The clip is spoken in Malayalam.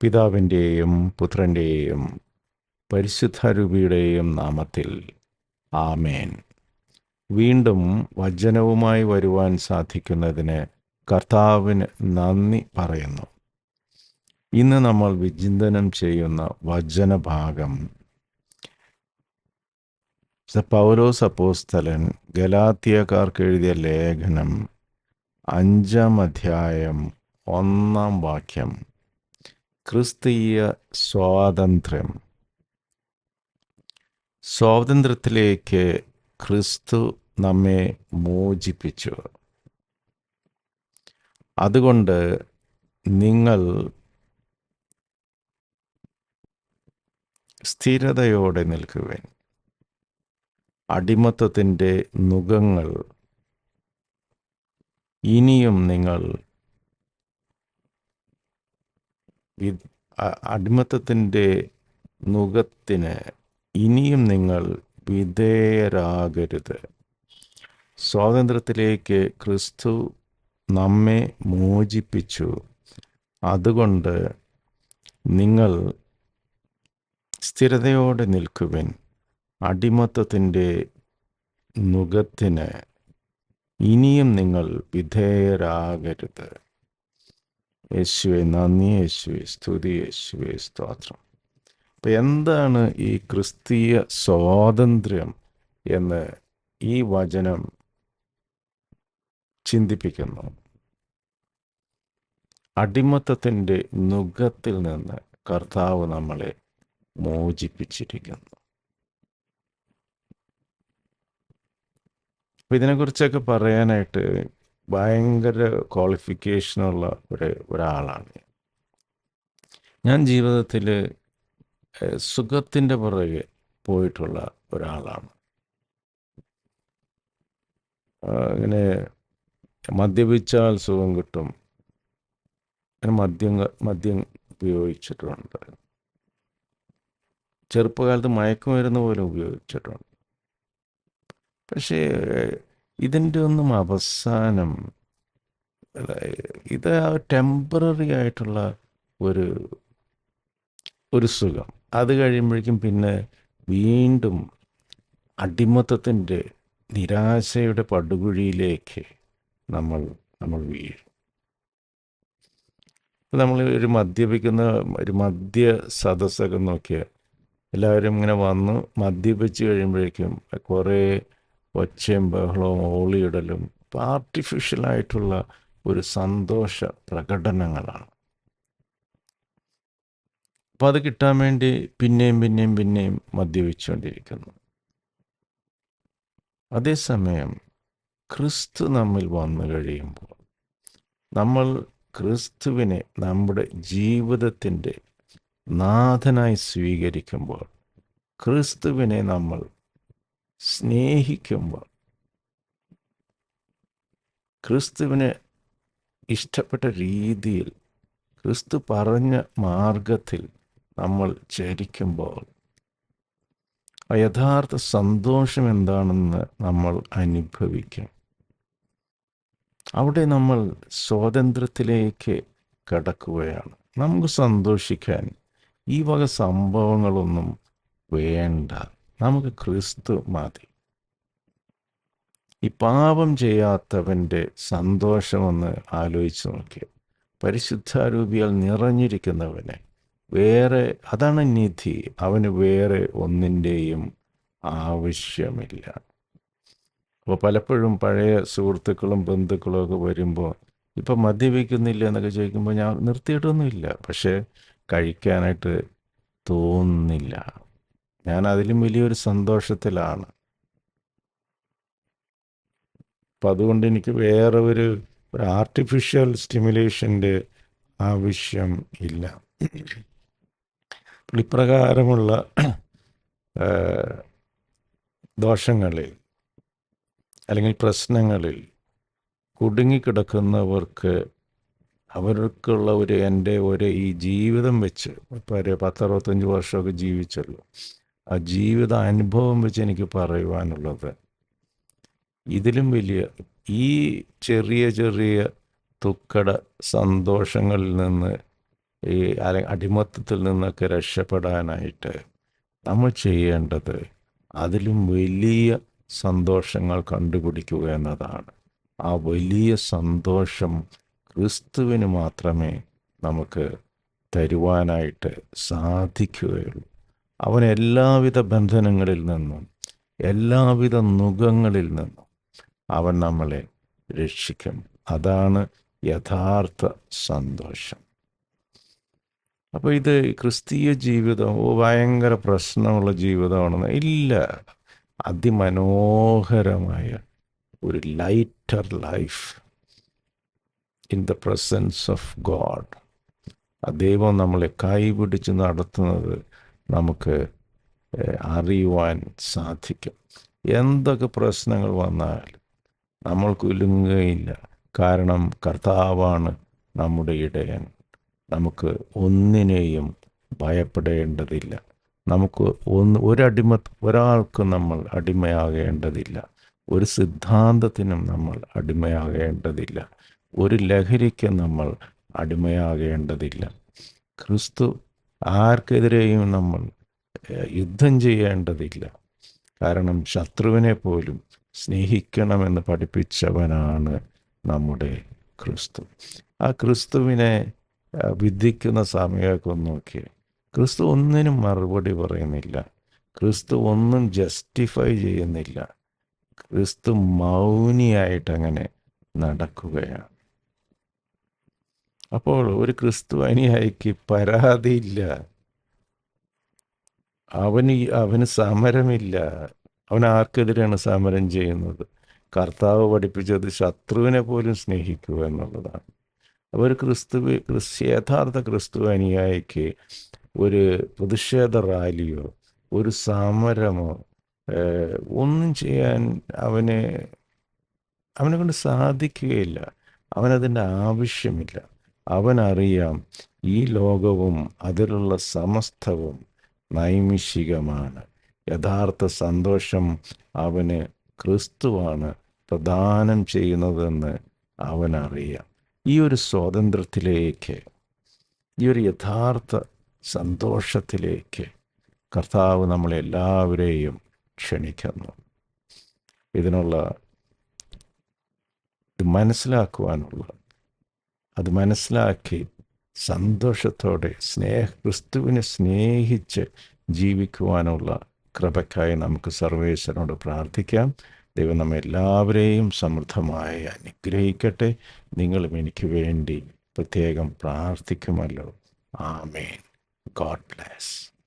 പിതാവിന്റെയും പുത്രന്റെയും പരിശുദ്ധരൂപിയുടെയും നാമത്തിൽ. ആമേൻ. വീണ്ടും വചനവുമായി വരുവാൻ സാധിക്കുന്നതിന് കർത്താവിന് നന്ദി പറയുന്നു. ഇന്ന് നമ്മൾ വിചിന്തനം ചെയ്യുന്ന വചനഭാഗം. പൗലോസ് അപ്പോസ്തലൻ ഗലാത്തിയക്കാർക്ക് എഴുതിയ ലേഖനം അഞ്ചാം അധ്യായം ഒന്നാം വാക്യം. ക്രിസ്തീയ സ്വാതന്ത്ര്യം. സ്വാതന്ത്ര്യത്തിലേക്ക് ക്രിസ്തു നമ്മെ മോചിപ്പിച്ചു. അതുകൊണ്ട് നിങ്ങൾ സ്ഥിരതയോടെ നിൽക്കുവേൻ. അടിമത്തത്തിന്റെ നുഖങ്ങൾ ഇനിയും നിങ്ങൾ അ- അടിമത്തത്തിന്റെ നുഖത്തിന് ഇനിയും നിങ്ങൾ വിധേയരാകരുത്. സ്വാതന്ത്ര്യത്തിലേക്ക് ക്രിസ്തു നമ്മെ മോചിപ്പിച്ചു. അതുകൊണ്ട് നിങ്ങൾ സ്ഥിരതയോടെ നിൽക്കുവിൻ. അടിമത്തത്തിന്റെ നുഖത്തിന് ഇനിയും നിങ്ങൾ വിധേയരാകരുത്. യേശുവെ നന്ദി യേശുവെ സ്തുതി യേശുവെ സ്തോത്രം. അപ്പം എന്താണ് ഈ ക്രിസ്തീയ സ്വാതന്ത്ര്യം എന്ന് ഈ വചനം ചിന്തിപ്പിക്കുന്നു? അടിമത്തത്തിന്റെ നുഖത്തിൽ നിന്ന് കർത്താവ് നമ്മളെ മോചിപ്പിച്ചിരിക്കുന്നു. അപ്പം ഇതിനെക്കുറിച്ചൊക്കെ പറയാനായിട്ട് ഭയങ്കര ക്വാളിഫിക്കേഷനുള്ള ഒരു ഒരാളാണ് ഞാൻ. ജീവിതത്തിൽ സുഖത്തിന്റെ പുറകെ പോയിട്ടുള്ള ഒരാളാണ്. ഇങ്ങനെ മദ്യപിച്ചാൽ സുഖം കിട്ടും. അങ്ങനെ മദ്യം മദ്യം ഉപയോഗിച്ചിട്ടുണ്ട്. ചെറുപ്പകാലത്ത് മയക്കുമരുന്ന് പോലും ഉപയോഗിച്ചിട്ടുണ്ട്. പക്ഷേ ഇതിന്റെ ഒന്നും അവസാനം ഇത് ടെമ്പററി ആയിട്ടുള്ള ഒരു ഒരു സുഖം. അത് കഴിയുമ്പോഴേക്കും പിന്നെ വീണ്ടും അടിമത്തത്തിന്റെ നിരാശയുടെ പടുകുഴിയിലേക്ക് നമ്മൾ നമ്മൾ വീഴും. നമ്മൾ ഒരു മദ്യപിക്കുന്ന ഒരു മദ്യ സദസ്സൊക്കെ നോക്കിയാൽ എല്ലാവരും ഇങ്ങനെ വന്ന് മദ്യപിച്ച് കഴിയുമ്പോഴേക്കും കുറേ ഒച്ചയും ബഹളവും ഓളിയിടലും ഇപ്പം ആർട്ടിഫിഷ്യലായിട്ടുള്ള ഒരു സന്തോഷ പ്രകടനങ്ങളാണ്. അപ്പം അത് കിട്ടാൻ വേണ്ടി പിന്നെയും പിന്നെയും പിന്നെയും മദ്യപിച്ചുകൊണ്ടിരിക്കുന്നു. അതേസമയം ക്രിസ്തു നമ്മിൽ വന്നു കഴിയുമ്പോൾ നമ്മൾ ക്രിസ്തുവിനെ നമ്മുടെ ജീവിതത്തിന്റെ നാഥനായി സ്വീകരിക്കുമ്പോൾ ക്രിസ്തുവിനെ നമ്മൾ സ്നേഹിക്കുമ്പോൾ ക്രിസ്തുവിനെ ഇഷ്ടപ്പെട്ട രീതിയിൽ ക്രിസ്തു പറഞ്ഞ മാർഗത്തിൽ നമ്മൾ ചരിക്കുമ്പോൾ യഥാർത്ഥ സന്തോഷം എന്താണെന്ന് നമ്മൾ അനുഭവിക്കും. അവിടെ നമ്മൾ സ്വാതന്ത്ര്യത്തിലേക്ക് കടക്കുകയാണ്. നമുക്ക് സന്തോഷിക്കാൻ ഈ വക സംഭവങ്ങളൊന്നും വേണ്ട. നമുക്ക് ക്രിസ്തു മതി. ഈ പാപം ചെയ്യാത്തവന്റെ സന്തോഷമൊന്ന് ആലോചിച്ച് നോക്കിയ. പരിശുദ്ധാരൂപിയാൽ നിറഞ്ഞിരിക്കുന്നവനെ വേറെ അതാണ് നിധി. അവന് വേറെ ഒന്നിന്റെയും ആവശ്യമില്ല. അപ്പോൾ പലപ്പോഴും പഴയ സുഹൃത്തുക്കളും ബന്ധുക്കളും ഒക്കെ വരുമ്പോൾ ഇപ്പം മദ്യപിക്കുന്നില്ല എന്നൊക്കെ ചോദിക്കുമ്പോൾ ഞാൻ നിർത്തിയിട്ടൊന്നുമില്ല. പക്ഷേ കഴിക്കാനായിട്ട് തോന്നുന്നില്ല. ഞാൻ അതിലും വലിയൊരു സന്തോഷത്തിലാണ്. അപ്പം അതുകൊണ്ട് എനിക്ക് വേറെ ഒരു ആർട്ടിഫിഷ്യൽ സ്റ്റിമുലേഷന്റെ ആവശ്യം ഇല്ല. ഇപ്രകാരമുള്ള ദോഷങ്ങളിൽ അല്ലെങ്കിൽ പ്രശ്നങ്ങളിൽ കുടുങ്ങിക്കിടക്കുന്നവർക്ക് അവർക്കുള്ള ഒരു എന്റെ ഒരു ഈ ജീവിതം വെച്ച് ഇപ്പോൾ ഒരു പത്തറുപത്തഞ്ച് വർഷമൊക്കെ ജീവിച്ചല്ലോ. ആ ജീവിത അനുഭവം വെച്ച് എനിക്ക് പറയുവാനുള്ളത്. ഇതിലും വലിയ ഈ ചെറിയ ചെറിയ തുക്കട സന്തോഷങ്ങളിൽ നിന്ന് ഈ അല- അടിമത്തത്തിൽ നിന്നൊക്കെ രക്ഷപ്പെടാനായിട്ട് നമ്മൾ ചെയ്യേണ്ടത് അതിലും വലിയ സന്തോഷങ്ങൾ കണ്ടുപിടിക്കുക എന്നതാണ്. ആ വലിയ സന്തോഷം ക്രിസ്തുവിന് മാത്രമേ നമുക്ക് തരുവാനായിട്ട് സാധിക്കുകയുള്ളൂ. അവൻ എല്ലാവിധ ബന്ധനങ്ങളിൽ നിന്നും എല്ലാവിധ നുഖങ്ങളിൽ നിന്നും അവൻ നമ്മളെ രക്ഷിക്കും. അതാണ് യഥാർത്ഥ സന്തോഷം. അപ്പോൾ ഇത് ക്രിസ്തീയ ജീവിതം ഭയങ്കര പ്രശ്നമുള്ള ജീവിതമാണെന്ന് ഇല്ല. അതിമനോഹരമായ ഒരു lighter life in the presence of God ദൈവം നമ്മളെ കൈപിടിച്ച് നടത്തുന്നത് നമുക്ക് അറിയുവാൻ സാധിക്കും. എന്തൊക്കെ പ്രശ്നങ്ങൾ വന്നാൽ നമ്മൾ കുലുങ്ങുകയില്ല കാരണം കർത്താവാണ് നമ്മുടെ ഇടയൻ. നമുക്ക് ഒന്നിനെയും ഭയപ്പെടേണ്ടതില്ല. നമുക്ക് ഒന്ന് ഒരടിമ ഒരാൾക്ക് നമ്മൾ അടിമയാകേണ്ടതില്ല. ഒരു സിദ്ധാന്തത്തിനും നമ്മൾ അടിമയാകേണ്ടതില്ല. ഒരു ലഹരിക്ക് നമ്മൾ അടിമയാകേണ്ടതില്ല. ക്രിസ്തു ആർക്കെതിരെയും നമ്മൾ യുദ്ധം ചെയ്യേണ്ടതില്ല. കാരണം ശത്രുവിനെ പോലും സ്നേഹിക്കണമെന്ന് പഠിപ്പിച്ചവനാണ് നമ്മുടെ ക്രിസ്തു. ആ ക്രിസ്തുവിനെ വിധിക്കുന്ന സമയമൊക്കെ നോക്കിയേ. ക്രിസ്തു ഒന്നിനും മറുപടി പറയുന്നില്ല. ക്രിസ്തു ഒന്നും ജസ്റ്റിഫൈ ചെയ്യുന്നില്ല. ക്രിസ്തു മൗനിയായിട്ടങ്ങനെ നടക്കുകയാണ്. അപ്പോൾ ഒരു ക്രിസ്തു അനുയായിക്ക് പരാതിയില്ല. അവന് അവന് സമരമില്ല. അവൻ ആർക്കെതിരെയാണ് സമരം ചെയ്യുന്നത്? കർത്താവ് പഠിപ്പിച്ചത് ശത്രുവിനെ പോലും സ്നേഹിക്കുക എന്നുള്ളതാണ്. അപ്പോൾ ഒരു ക്രിസ്തു ക്രിസ്തു യഥാർത്ഥ ക്രിസ്തു അനുയായിക്ക് ഒരു പ്രതിഷേധ റാലിയോ ഒരു സമരമോ ഒന്നും ചെയ്യാൻ അവനെ അവനെ കൊണ്ട് സാധിക്കുകയില്ല. അവനതിന്റെ ആവശ്യമില്ല. അവനറിയാം ഈ ലോകവും അതിലുള്ള സമസ്തവും നൈമിഷികമാണ്. യഥാർത്ഥ സന്തോഷം അവന് ക്രിസ്തുവാണ് പ്രദാനം ചെയ്യുന്നതെന്ന് അവനറിയാം. ഈ ഒരു സ്വാതന്ത്ര്യത്തിലേക്ക് ഈ ഒരു യഥാർത്ഥ സന്തോഷത്തിലേക്ക് കർത്താവ് നമ്മളെല്ലാവരെയും ക്ഷണിക്കുന്നു. ഇതിനുള്ള ഇത് മനസ്സിലാക്കുവാനുള്ള അത് മനസ്സിലാക്കി സന്തോഷത്തോടെ സ്നേഹ ക്രിസ്തുവിനെ സ്നേഹിച്ച് ജീവിക്കുവാനുള്ള കൃപക്കായി നമുക്ക് സർവേശ്വരനോട് പ്രാർത്ഥിക്കാം. ദൈവം നമ്മെ എല്ലാവരെയും സമൃദ്ധമായി അനുഗ്രഹിക്കട്ടെ. നിങ്ങളും എനിക്ക് വേണ്ടി പ്രത്യേകം പ്രാർത്ഥിക്കുമല്ലോ. ആമേൻ. God bless.